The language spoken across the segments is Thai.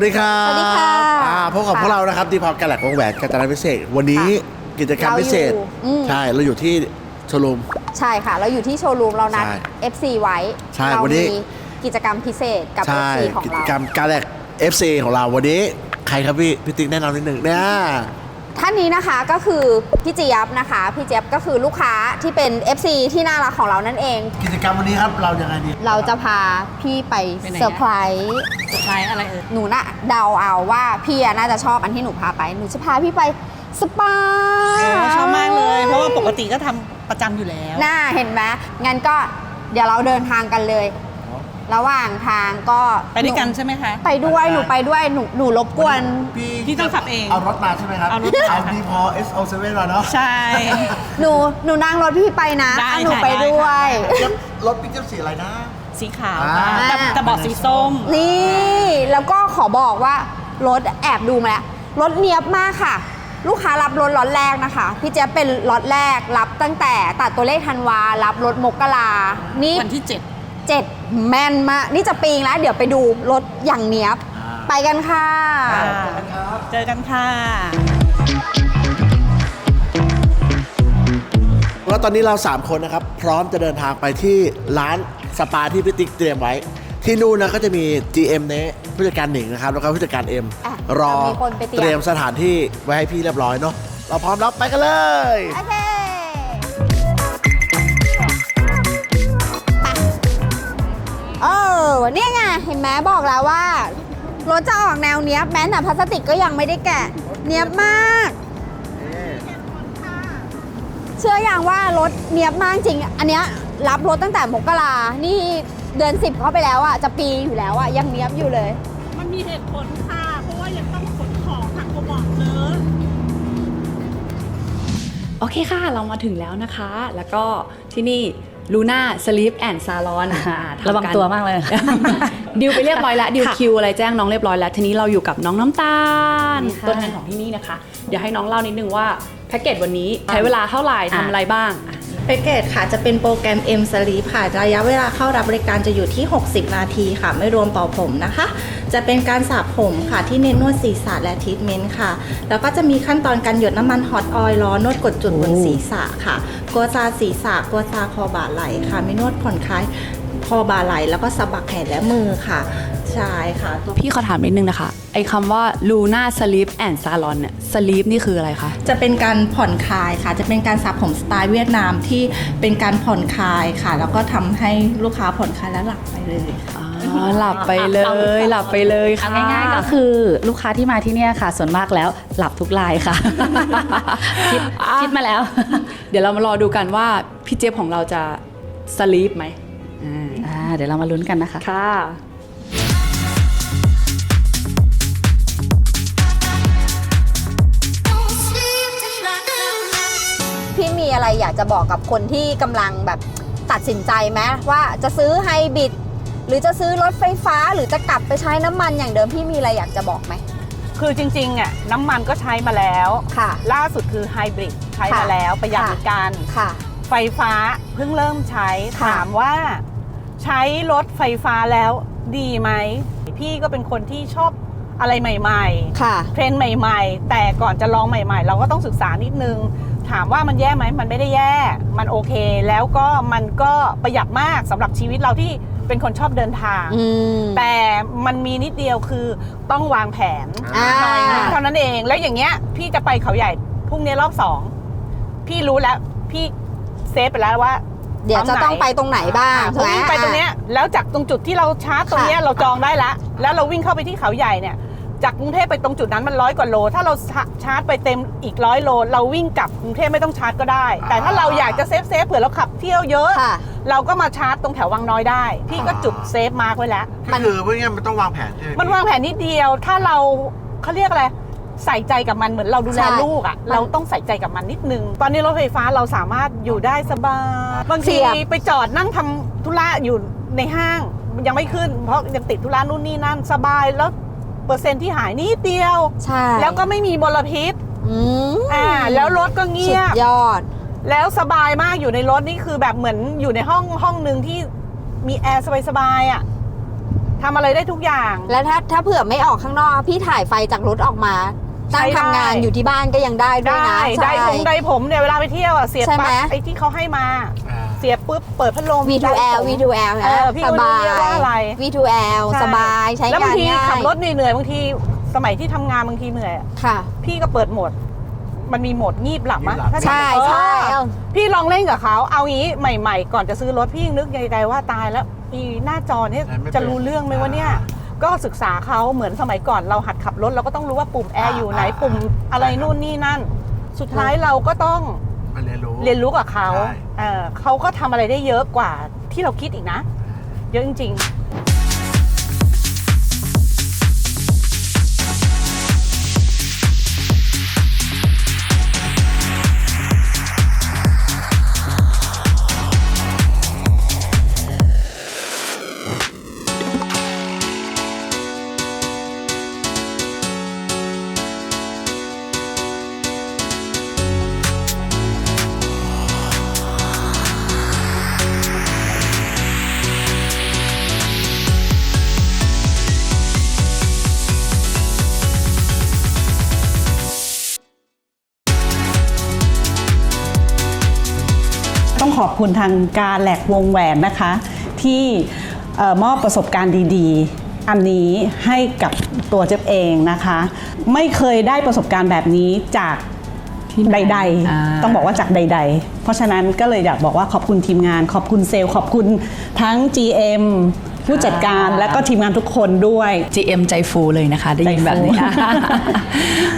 วัสดีครับสวัสดีค่ะอ่าพบกับค่ะพวกเรานะครับดีพอแกลแหลกวงแหวนกัตนาพิเศษ วันนี้กิจกรรมเราอยู่พิเศษอืมใช่ เราอยู่ที่โชว์รูม ใช่ค่ะ เราอยู่ที่โชว์รูมเรานัดใช่ FC ไว้ใช่เราวันนี้มีกิจกรรมพิเศษกับใช่ FC ของกิจเรากรรมการแหลก FC ของเราวันนี้ ใครครับพี่พี่ติ๊กแนะนำนิดหนึ่งเนี่ย ท่านนี้นะคะก็คือพี่เจี๊ยบนะคะ พี่เจี๊ยบก็คือลูกค้าที่เป็น FC ที่น่ารักของเรานั่นเอง กิจกรรมวันนี้ครับเรายังไงดีเราจะพาพี่ไปไปไหนอะ เซอร์ไพรส์สุดท้ายอะไรเอ่ยหนูน่ะเดาเอาว่าพี่อะน่าจะชอบอันที่หนูพาไปหนูจะพาพี่ไปสปาชอบมากเลย เพราะว่าปกติก็ทำประจำอยู่แล้ว น่าเห็นไหมงั้นก็เดี๋ยวเราเดินทางกันเลย ระหว่างทางก็ไปด้วยกันหใช่ไหมคะ ไปด้วยหนูไปด้วยหนูหนูรบกวนพี่ต้องขับเองเอารถมาใช่ไหมครับ เอารถมา เอาดีพอ SO7 มาเนาะใช่ หนูหนูนั่งรถพี่ไปนะได้เอาหนูค่ะไปได้ด้วยค่ะเจี๊ยบรถพี่เจี๊ยบสีอะไรนะ สีขาวอ่าค่ะกับกระบอกสีส้ม นี่แล้วก็ขอบอกว่ารถแอบดูมาแล้วรถเนียบมากค่ะ ลูกค้ารับรถล็อตแรกนะคะ พี่เจ๊ยบเป็นล็อตแรกรับตั้งแต่ตัดตัวเลขธันวารับรถมกรานี่วันที่ 7 เจ็ดแม่นมาก นี่จะปีงแล้ว เดี๋ยวไปดูรถอย่างเนียบอ่าไปกันค่ะ เจอกันค่ะแล้วตอนนี้เรา 3 คนนะครับ พร้อมจะเดินทางไปที่ร้านสปาที่พี่ติ๊กเตรียมไว้ ที่นู่นนะก็จะมี GM เนะผู้จัดการหนิงนะครับแล้วก็ผู้จัดการเอ็มอะรอเรามีคนไปเตรียม เตรียมสถานที่ไว้ให้พี่เรียบร้อยเนาะเราพร้อมแล้วไปกันเลย โอเค อเนี่ยไงเห็นไหมบอกแล้วว่ารถจะออกแนวเนี้ยบแม้แต่พลาสติกก็ยังไม่ได้แกะ เนี้ยบมาก เชื่ออย่างว่ารถเนี้ยบมากจริง อันเนี้ยรับรถตั้งแต่มกรานี่เดือนสิบเข้าไปแล้วอะจะปีอยู่แล้วอะยังเนี้ยบอยู่เลย มันมีเหตุผลค่ะ เพราะว่ายังต้องขนของทางกระบอกเลยโอเคค่ะ เรามาถึงแล้วนะคะ แล้วก็ที่นี่ ลูน่าสลีปแอนด์ซาลอนระวังตัวมากเลย ดิวไปเรียบร้อยแล้ว ดิวค่ะคิวอะไรแจ้งน้องเรียบร้อยแล้ว ทีนี้เราอยู่กับน้องน้ำตาลค่ะตัวแทนของที่นี่นะคะ เดี๋ยวให้น้องเล่านิดนึงว่าแพ็กเกจวันนี้ใช้เวลาเท่าไหร่ทำอะไรบ้างอะแพ็กเกจค่ะจะเป็นโปรแกรม M Sleep ค่ะ ระยะเวลาเข้ารับบริการจะอยู่ที่ 60 นาทีค่ะ ไม่รวมเป่าผมนะคะ จะเป็นการสระผมค่ะที่เน้นนวดศีรษะและทรีทเมนต์ค่ะ แล้วก็จะมีขั้นตอนการหยดน้ำมันฮอตออยล์ล้อนวดกดจุดบนศีรษะค่ะกัวซาศีรษะกัวซาคอบ่าไหล่ค่ะ ไม่นวดผ่อนคลายคอบ่าไหล่แล้วก็สะบักแขนและมือค่ะใช่ค่ะตัว พี่ขอถามนิดนึงนะคะ ไอ้คำว่าลูน่าสลีปแอนด์ซาลอนเนี่ยสลีปนี่คืออะไรคะ จะเป็นการผ่อนคลายค่ะ จะเป็นการสระผมสไตล์เวียดนามที่เป็นการผ่อนคลายค่ะ แล้วก็ทำให้ลูกค้าผ่อนคลายและหลับไปเลยค่ะ อ๋อหลับไปเลย หลับไปเลยค่ะเอาง่ายๆก็คือลูกค้าที่มาที่เนี่ยค่ะ ส่วนมากแล้วหลับทุกรายค่ะคิดคิดมาแล้ว เดี๋ยวเรามารอดูกันว่าพี่เจี๊ยบของเราจะสลีปไหมอ่าเดี๋ยวเรามาลุ้นกันนะคะ ค่ะ พี่มีอะไรอยากจะบอกกับคนที่กำลังแบบตัดสินใจไหมว่าจะซื้อไฮบริด หรือจะซื้อรถไฟฟ้าหรือจะกลับไปใช้น้ำมันอย่างเดิมพี่มีอะไรอยากจะบอกไหม คือจริงๆอะน้ำมันก็ใช้มาแล้ว ค่ะ ล่าสุดคือไฮบริดใช้ค่ะมาแล้วประหยัดค่ะเหมือนกัน ค่ะไฟไฟฟ้าเพิ่งเริ่มใช้ ค่ะ ถามว่าใช้รถไฟฟ้าแล้วดีไหม พี่ก็เป็นคนที่ชอบอะไรใหม่ค่ะๆเทรนด์ใหม่ๆ แต่ก่อนจะลองใหม่ๆ เราก็ต้องศึกษานิดนึง ถามว่ามันแย่ไหม มันไม่ได้แย่ มันโอเค แล้วก็มันก็ประหยัดมากสำหรับชีวิตเราที่ เป็นคนชอบเดินทาง อืม แต่มันมีนิดเดียวคือต้องวางแผน อ่าหน่อยนึงเท่านั้นเองแล้วอย่างเงี้ย พี่จะไปเขาใหญ่พรุ่งนี้รอบสองพี่รู้แล้ว พี่เซฟไปแล้วว่าเดี๋ยวจะต้องไปตรงไหนบ้างอ่าถูกไหม วิ่งไปตรงเนี้ยแล้วจากตรงจุดที่เราชาร์จตรงเนี้ยค่ะเราจองได้ละแล้วเราวิ่งเข้าไปที่เขาใหญ่เนี่ย จากกรุงเทพไปตรงจุดนั้นมันร้อยกว่าโล ถ้าเราชาร์จไปเต็มอีกร้อยโล เราวิ่งกลับกรุงเทพไม่ต้องชาร์จก็ได้ แต่ถ้าเราอยากจะเซฟเซฟเผื่อเราขับเที่ยวเยอะ ค่ะ เราก็มาชาร์จตรงแถววังน้อยได้ พี่ก็จุดเซฟมาร์กไว้แล้ว ก็คือเพื่อนมันต้องวางแผนใช่ไหมมันวางแผนนิดเดียว ถ้าเราเขาเรียกอะไรใส่ใจกับมันเหมือนเราดูแลใช่ลูกอะ่ะมันเราต้องใส่ใจกับมันนิดนึง ตอนนี้รถไฟฟ้าเราสามารถอยู่ได้สบายบางทีเสียบไปจอดนั่งทำธุระอยู่ในห้างมันยังไม่ขึ้น เพราะยังติดธุระนู่นนี่นั่นสบายแล้วเปอร์เซ็นต์ที่หายนิดเดียวใช่แล้วก็ไม่มีมลพิษอืมอ่าแล้วรถก็สุเงียดบยอด แล้วสบายมากอยู่ในรถนี่คือแบบเหมือนอยู่ในห้องห้องหนึ่งที่มีแอร์สบายๆอะทำอะไรได้ทุกอย่าง แล้วถ้าถ้าเผื่อไม่ออกข้างนอกพี่ถ่ายไฟจากรถออกมาตั้งใช้ได้ทำงานอยู่ที่บ้านก็ยังได้ด้วยได้นะได้ใช่ผมได้ผมเนี่ยเวลาไปเที่ยวอะเสียบใช่ปไหมลั๊กไอ้ที่เขาให้มา อ่า เสียบปุ๊บเปิดพัดลม V2L ได้ผม V2L เอนะอพี่สก็ไม่บารู้เรียกว่าอะไร ย V2L ใช่สบายใช้แล้วงาบางนทีง่ายขับรถเหนื่อยๆบางทีสมัยที่ทำงานบางทีเหนื่อยอะค่ะ พี่ก็เปิดโหมด มันมีโหมดงีบหลับมะงีบหลับ ถ้าใช่เออใช่เอาพี่ลองเล่นกับเขาเอางี้ใหม่ ๆ ก่อนจะซื้อรถพี่ยังนึกในใจว่าตายแล้วอีหน้าจอเนี่ยใช้ไม่เป็นจะรู้เรื่องไหมวะเนี่ยก็ศึกษาเขาเหมือนสมัยก่อนเราหัดขับรถเราก็ต้องรู้ว่าปุ่มแอร์อยู่ไหนอ่าปุ่มอะไรใช่ครับ นู่นนี่นั่น สุดท้ายเราก็ต้องมาเรียนรู้ เรียนรู้กับเขาใช่ เออเขาก็ทำอะไรได้เยอะกว่าที่เราคิดอีกนะ เยอะจริง ขอบคุณทางการแหลกวงแหวนนะคะ ที่เอ่อมอบประสบการณ์ดีๆ อันนี้ให้กับตัวเจ๊บเองนะคะ ไม่เคยได้ประสบการณ์แบบนี้จากที่ไหนใดอ่าๆต้องบอกว่าจากใด ๆ เพราะฉะนั้นก็เลยอยากบอกว่าขอบคุณทีมงาน ขอบคุณเซลล์ ขอบคุณทั้ง GM ผู้จัดการและก็ทีมงานทุกคนด้วย GM ใจฟูเลยนะคะ ได้ยินแบบนี้ใจฟู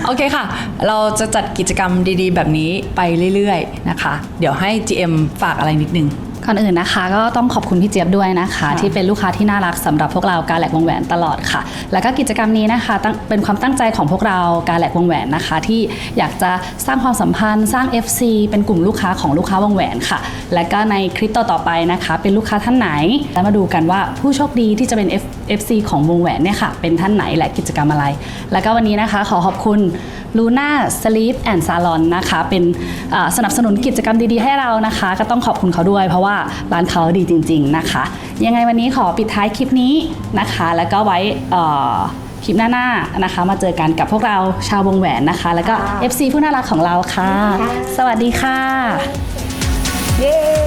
โอเคค่ะ เราจะจัดกิจกรรมดีๆ แบบนี้ไปเรื่อยๆนะคะ เดี๋ยวให้ GM ฝากอะไรนิดนึง ก่อนอื่นนะคะ ก็ต้องขอบคุณพี่เจี๊ยบด้วยนะคะ ที่เป็นลูกค้าที่น่ารักสำหรับพวกเราการแหลกวงแหวนตลอดค่ะ แล้วก็กิจกรรมนี้นะคะตั้งเป็นความตั้งใจของพวกเราการแหลกวงแหวนนะคะ ที่อยากจะสร้างความสัมพันธ์สร้าง FC เป็นกลุ่มลูกค้าของลูกค้าวงแหวนค่ะ และก็ในคลิปต่อๆไปนะคะ เป็นลูกค้าท่านไหนแล้วมาดูกันว่าผู้โชคดีที่จะเป็น F FC ของวงแหวนเนี่ยค่ะ เป็นท่านไหนและกิจกรรมอะไร แล้วก็วันนี้นะคะ ขอขอบคุณ Luna Sleep and Salon นะคะ เป็นอ่าสนับสนุนกิจกรรมดีๆให้เรานะคะ ก็ต้องขอบคุณเขาด้วย เพราะว่าร้านเขาดีจริง ๆนะคะ ยังไงวันนี้ขอปิดท้ายคลิปนี้นะคะ แล้วก็ไว้เอ่อคลิปหน้าๆนะคะ มาเจอกันกับพวกเราชาววงแหวนนะคะ แล้วก็ FC ผู้น่ารักของเราค่ะ สวัสดีค่ะ เย้